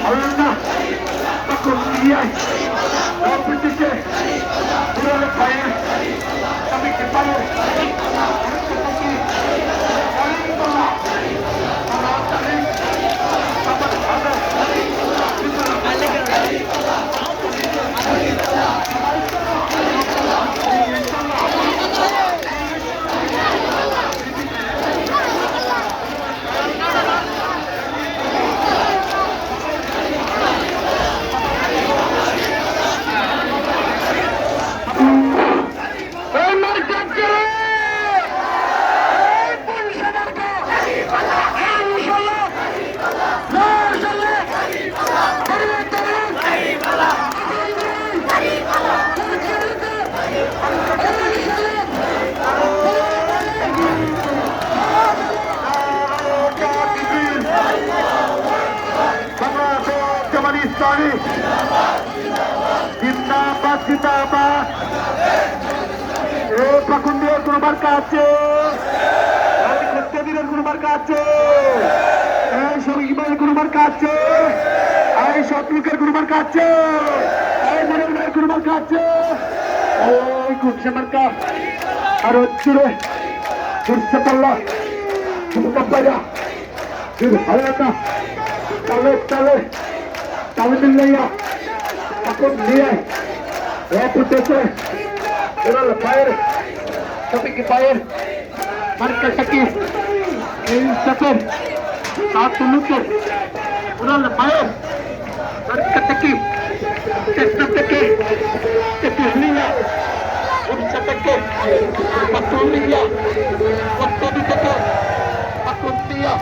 না। তখন নিয়ে অপরদিকে পুরো পায়ে আমি কি পারে এই মার্কেটকে এই পুলিশ মার্কা এই মুসল্লা মার্শাল্লাহ পরিবর্তন জিন্দাবাদ জিন্দাবাদ। এ পাকুন্দিয়ার কোন মার্কা আছে? খত্তাবিরের কোন মার্কা আছে? এই ভাইয়ের কোন মার্কা আছে? এই শত্রুকের কোন মার্কা আছে? এই মনের ভাইয়ের কোন মার্কা আছে? ওই কুকসে মার্কা। আর হচ্ছে দুর্সে পাল্লা। দুর্গাব্বাইয়া দুর হায়াতা তালে তালে। தமிழ்லையா அப்போது நீரை ஏற்பட்டு உடல் பயர் தம்பிக்கு பயர் மறுக்க சக்கி சக்கர் காத்து நூற்று உடல் பயர் மறுக்க தக்கி செத்தத்தக்கி செத்து இல்லையா ஒரு சட்டக்கு பத்து இல்லையா பத்தொன்று தக்க பத்து இல்லையா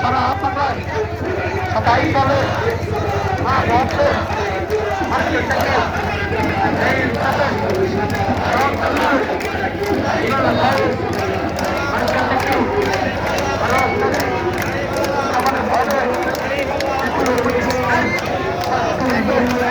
சரா பண்ண சதாய் பண்ண বলে মার্কাটাকে এই সাথে আরে ঘুরে ঘুরে ঘুরে সবাই বলে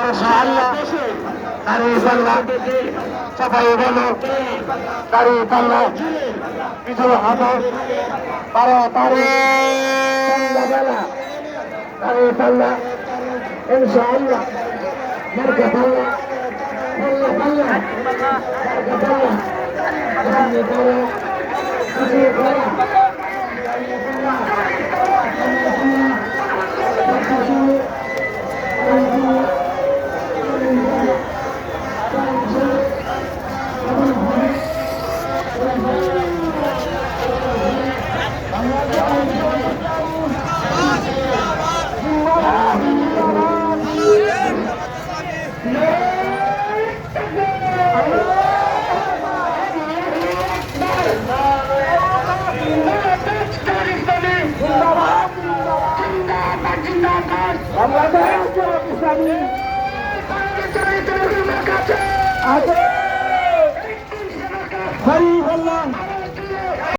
ভাষা আরে পাল্লা। সবাই বলো দাড়ি পাল্লা। কিছু হাতো বারো তারে বেলা। দাড়ি পাল্লা। ইনশাআল্লাহ। মার্কা পাল্লা। পাল্লা পাল্লা। মার্কা পাল্লা। দাড়ি পাল্লা। কিছু